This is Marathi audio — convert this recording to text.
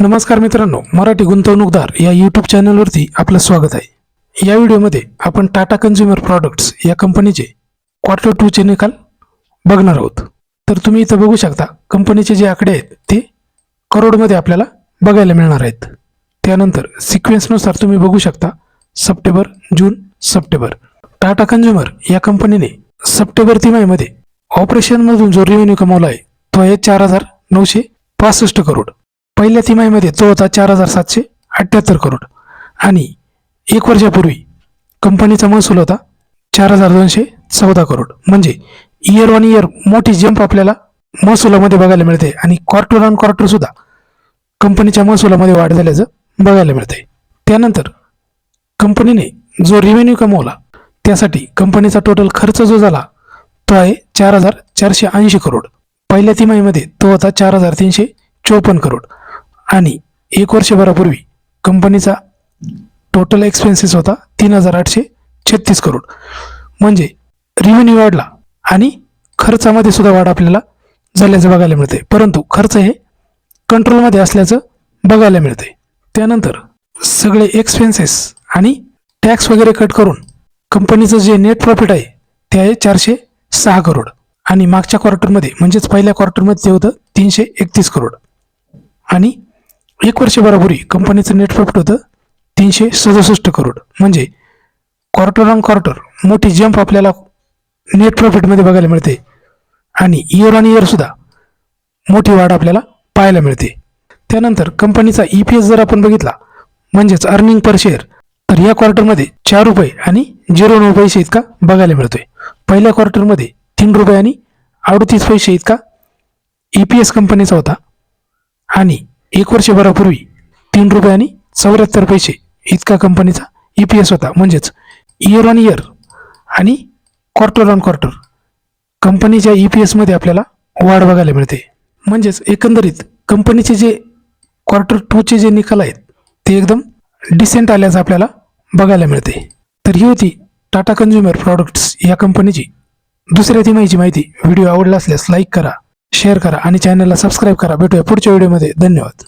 नमस्कार मित्रांनो मराठी गुंतवणूकदार या यूट्यूब चॅनलवरती आपलं स्वागत आहे. या व्हिडिओमध्ये आपण टाटा कन्झ्युमर प्रॉडक्ट्स या कंपनीचे क्वार्टर टूचे निकाल बघणार आहोत. तर तुम्ही इथं बघू शकता कंपनीचे जे आकडे आहेत ते करोडमध्ये आपल्याला बघायला मिळणार आहेत. त्यानंतर सिक्वेन्सनुसार तुम्ही बघू शकता September June September. Tata consumer या कंपनीने सप्टेंबर तिमाहीमध्ये ऑपरेशनमधून जो रेव्हेन्यू कमावला आहे तो आहे चार हजार नऊशे पासष्ट करोड. पहिल्या तिमाहीमध्ये तो होता चार हजार सातशे अठ्ठ्याहत्तर करोड. आणि एक वर्षापूर्वी कंपनीचा महसूल होता चार हजार दोनशे चौदा करोड. म्हणजे इयर ऑन इयर मोठी जंप आपल्याला महसुलामध्ये बघायला मिळते आणि क्वार्टर ऑन क्वार्टर सुद्धा कंपनीच्या महसुलामध्ये वाढ झाल्याचं बघायला मिळते त्यानंतर कंपनीने जो रेव्हेन्यू कमवला त्यासाठी कंपनीचा टोटल खर्च जो झाला तो आहे चार हजार चारशे ऐंशी करोड. पहिल्या तिमाहीमध्ये तो होता चार हजार तीनशे चोपन्न करोड. आणि एक वर्षभरापूर्वी कंपनीचा टोटल एक्सपेन्सेस होता तीन हजार आठशे छत्तीस करोड. म्हणजे रिव्हेन्यू वाढला आणि खर्चामध्ये सुद्धा वाढ आपल्याला झाल्याचं बघायला मिळते परंतु खर्च हे कंट्रोलमध्ये असल्याचं बघायला मिळते त्यानंतर सगळे एक्सपेन्सेस आणि टॅक्स वगैरे कट करून कंपनीचं जे नेट प्रॉफिट आहे ते आहे चारशे सहा करोड. आणि मागच्या क्वार्टरमध्ये म्हणजेच पहिल्या क्वार्टरमध्ये ते होतं तीनशे एकतीस करोड. आणि एक वर्षभरापूर्वी कंपनीचं नेट प्रॉफिट होतं. तीनशे सदुसष्ट करोड म्हणजे क्वार्टर ऑन क्वार्टर मोठी जंप आपल्याला नेट प्रॉफिटमध्ये बघायला मिळते. आणि इयर ऑन इयरसुद्धा मोठी वाढ आपल्याला पाहायला मिळते. त्यानंतर कंपनीचा ई पी एस जर आपण बघितला म्हणजेच अर्निंग पर शेअर तर या क्वार्टरमध्ये चार रुपये आणि झिरो नऊ पैसे इतका बघायला मिळतोय. पहिल्या क्वार्टरमध्ये तीन रुपये आणि अडतीस पैसे इतका ई पी एस कंपनीचा होता. आणि एक वर्षभरापूर्वी तीन रुपये आणि चौऱ्याहत्तर पैसे इतका कंपनीचा ई पी एस होता. म्हणजेच इयर ऑन इयर आणि क्वार्टर ऑन क्वार्टर कंपनीच्या ई पी एसमध्ये आपल्याला वाढ बघायला मिळते. म्हणजेच एकंदरीत कंपनीचे जे क्वार्टर टूचे जे निकाल आहेत ते एकदम डिसेंट आल्याचं आपल्याला बघायला मिळते. तर ही होती टाटा कन्झ्युमर प्रॉडक्ट्स या कंपनीची. दुसऱ्या तिमाहीची माहिती व्हिडिओ आवडला असल्यास लाईक करा. शेअर करा आणि चॅनलला सबस्क्राईब करा. भेटूया पुढच्या व्हिडिओमध्ये धन्यवाद.